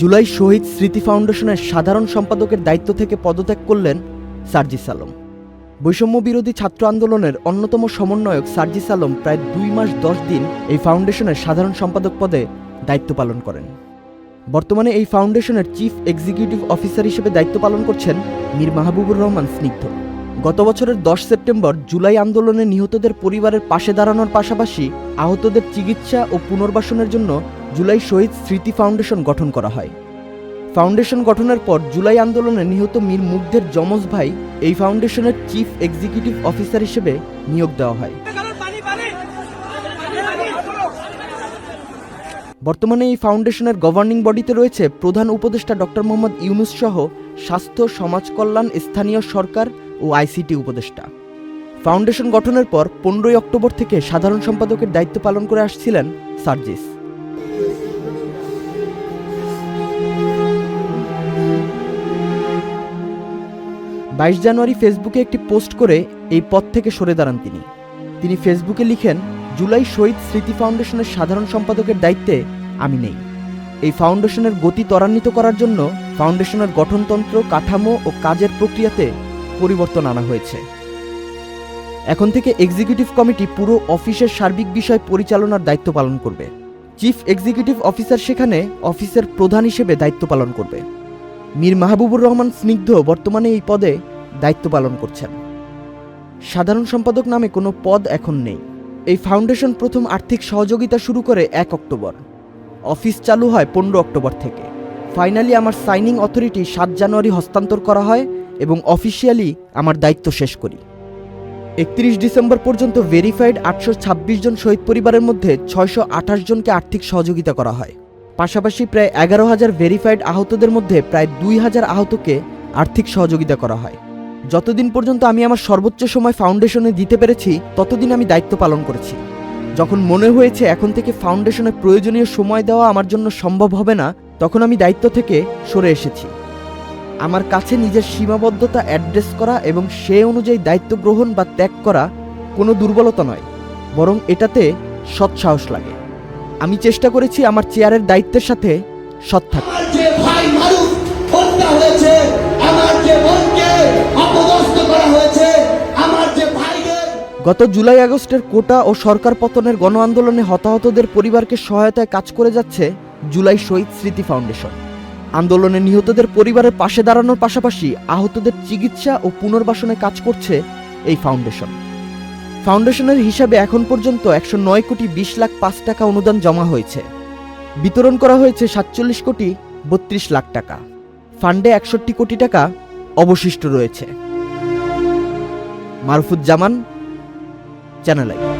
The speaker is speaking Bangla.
জুলাই শহীদ স্মৃতি ফাউন্ডেশনের সাধারণ সম্পাদকের দায়িত্ব থেকে পদত্যাগ করলেন সার্জিস আলম। বৈষম্য বিরোধী ছাত্র আন্দোলনের অন্যতম সমন্বয়ক সার্জিস আলম প্রায় দুই মাস দশ দিন এই ফাউন্ডেশনের সাধারণ সম্পাদক পদে দায়িত্ব পালন করেন। বর্তমানে এই ফাউন্ডেশনের চিফ এক্সিকিউটিভ অফিসার হিসেবে দায়িত্ব পালন করছেন মীর মাহবুবুর রহমান স্নিগ্ধ। গত বছরের দশ সেপ্টেম্বর জুলাই আন্দোলনে নিহতদের পরিবারের পাশে দাঁড়ানোর পাশাপাশি আহতদের চিকিৎসা ও পুনর্বাসনের জন্য জুলাই শহীদ স্মৃতি ফাউন্ডেশন গঠন করা হয়। ফাউন্ডেশন গঠনের পর জুলাই আন্দোলনে নিহত মীর মুগ্ধের যমজ ভাই এই ফাউন্ডেশনের চিফ এক্সিকিউটিভ অফিসার হিসেবে নিয়োগ দেওয়া হয়। বর্তমানে এই ফাউন্ডেশনের গভর্নিং বডিতে রয়েছে প্রধান উপদেষ্টা ডক্টর মোহাম্মদ ইউনুস সহ স্বাস্থ্য, সমাজ কল্যাণ, স্থানীয় সরকার ও আইসিটি উপদেষ্টা। ফাউন্ডেশন গঠনের পর পনেরোই অক্টোবর থেকে সাধারণ সম্পাদকের দায়িত্ব পালন করে আসছিলেন সার্জিস। বাইশ জানুয়ারি ফেসবুকে একটি পোস্ট করে এই পদ থেকে সরে দাঁড়ান তিনি। তিনি ফেসবুকে লিখেন, জুলাই শহীদ স্মৃতি ফাউন্ডেশনের সাধারণ সম্পাদকের দায়িত্বে আমি নেই। এই ফাউন্ডেশনের গতি ত্বরান্বিত করার জন্য ফাউন্ডেশনের গঠনতন্ত্র, কাঠামো ও কাজের প্রক্রিয়াতে পরিবর্তন আনা হয়েছে। এখন থেকে এক্সিকিউটিভ কমিটি পুরো অফিসের সার্বিক বিষয় পরিচালনার দায়িত্ব পালন করবে। চিফ এক্সিকিউটিভ অফিসার সেখানে অফিসের প্রধান হিসেবে দায়িত্ব পালন করবে। মীর মাহবুবুর রহমান স্নিগ্ধ বর্তমানে এই পদে দায়িত্ব পালন করছেন। সাধারণ সম্পাদক নামে কোনো পদ এখন নেই। এই ফাউন্ডেশন প্রথম আর্থিক সহযোগিতা শুরু করে এক অক্টোবর। অফিস চালু হয় পনেরো অক্টোবর থেকে। ফাইনালি আমার সাইনিং অথরিটি সাত জানুয়ারি হস্তান্তর করা হয়। এবং অফিসিয়ালি আমার দায়িত্ব শেষ করি। একত্রিশ ডিসেম্বর পর্যন্ত ভেরিফাইড আটশো ছাব্বিশ জন শহীদ পরিবারের মধ্যে ছয়শো আঠাশ জনকে আর্থিক সহযোগিতা করা হয়। পাশাপাশি প্রায় এগারো হাজার ভেরিফাইড আহতদের মধ্যে প্রায় দুই হাজার আহতকে আর্থিক সহযোগিতা করা হয়। যতদিন পর্যন্ত আমি আমার সর্বোচ্চ সময় ফাউন্ডেশনে দিতে পেরেছি, ততদিন আমি দায়িত্ব পালন করেছি। যখন মনে হয়েছে এখন থেকে ফাউন্ডেশনে প্রয়োজনীয় সময় দেওয়া আমার জন্য সম্ভব হবে না, তখন আমি দায়িত্ব থেকে সরে এসেছি। আমার কাছে নিজের সীমাবদ্ধতা অ্যাড্রেস করা এবং সে অনুযায়ী দায়িত্ব গ্রহণ বা ত্যাগ করা কোনো দুর্বলতা নয় বরং এটাতে সৎসাহস লাগে। আমি চেষ্টা করেছি আমার চেয়ারের দায়িত্বের সাথে সৎ থাকতে গত জুলাই আগস্টের কোটা ও সরকার পতনের গণ আন্দোলনে হতাহতদের পরিবারকে সহায়তায় কাজ করে যাচ্ছে জুলাই শহীদ স্মৃতি ফাউন্ডেশন। আন্দোলনে নিহতদের পরিবারের পাশে দাঁড়ানোর পাশাপাশি আহতদের চিকিৎসা ও পুনর্বাসনে কাজ করছে এই ফাউন্ডেশন। ফাউন্ডেশনের হিসাবে এখন পর্যন্ত একশো নয় কোটি বিশ লাখ পাঁচ টাকা অনুদান জমা হয়েছে। বিতরণ করা হয়েছে সাতচল্লিশ কোটি বত্রিশ লাখ টাকা। ফান্ডে একষট্টি কোটি টাকা অবশিষ্ট রয়েছে। Marufuzzaman channel I.